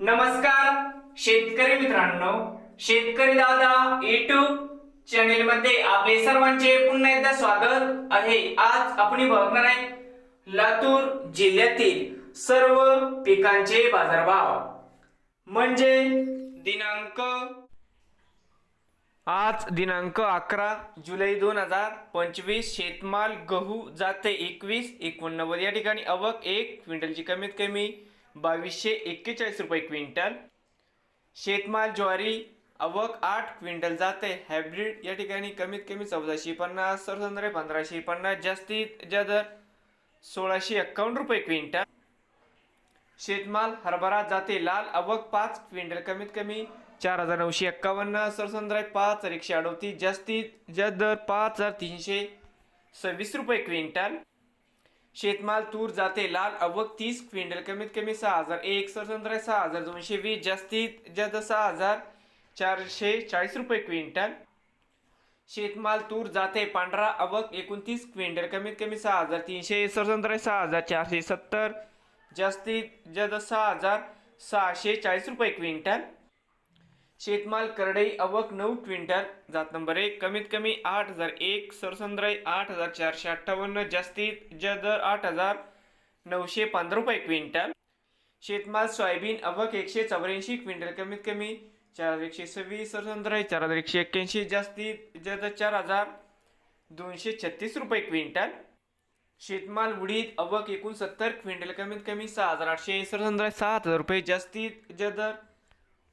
नमस्कार शेतकरी मित्रांनो. शेतकरी दादा युट्यूब चॅनेल मध्ये आपले सर्वांचे पुन्हा एकदा स्वागत आहे. आज आपण बघणार आहे लातूर जिल्ह्यातील सर्व पिकांचे बाजारभाव. म्हणजे दिनांक आज दिनांक अकरा जुलै दोन हजार पंचवीस शेतमाल गहू जाते एकवीस एकोणनव्वद या ठिकाणी अवक एक क्विंटलची कमीत कमी बावीसशे एक्केचाळीस रुपये क्विंटल. शेतमाल ज्वारी अवक आठ क्विंटल जाते. हायब्रिड या ठिकाणी कमीत कमी चौदाशे पन्नास सरसंद्रे पंधराशे पन्नास जास्तीत जा सोळाशे एक्कावन्न रुपये क्विंटल. शेतमाल हरभरा जाते. लाल अवक पाच क्विंटल कमीत कमी चार हजार नऊशे एक्कावन्न सरसंद्राय पाच हजार एकशे जास्तीत ज्या दर पाच हजार तीनशे सव्वीस रुपये क्विंटल. शेतमाल तूर जाते लाल अवक तीस क्विंटल कमीत कमी सहा हजार एक सरसंद्राय सहा हजार दोनशे वीस जास्तीत जास्त सहा हजार चारशे चाळीस रुपये क्विंटल. शेतमाल तूर जाते पांढरा अवक एकोणतीस क्विंटल कमीत कमी सहा हजार तीनशे सरसंद्राय सहा हजार चारशे सत्तर जास्तीत जास्त सहा हजार सहाशे चाळीस रुपये क्विंटल. शेतमाल करडई अवक नऊ क्विंटल जात नंबर एक. कमीत कमी आठ हजार एक सरसंद्राई आठ हजार चारशे अठ्ठावन्न जास्तीत जास्त दर आठ हजार नऊशे पंधरा रुपये क्विंटल. शेतमाल सोयाबीन अवक एकशे चौऱ्याऐंशी क्विंटल कमीत कमी चार हजार एकशे सव्वीस सरसंद्राई चार हजार एकशे एक्क्याऐंशी जास्तीत जदर चार हजार दोनशे छत्तीस रुपये क्विंटल. शेतमाल उडीद अवक एकोणसत्तर क्विंटल कमीत कमी सहा हजार आठशे सरसंद्राई सात हजार रुपये जास्तीत जदर दर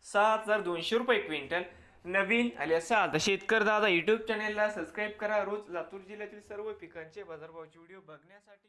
सात हजार दोनशे रुपये क्विंटल. नवीन आले असाल तर शेतकरी दादा यूट्यूब चॅनेलला सबस्क्राईब करा. रोज लातूर जिल्ह्यातील सर्व पिकांचे बाजारभावाचे व्हिडिओ बघण्यासाठी.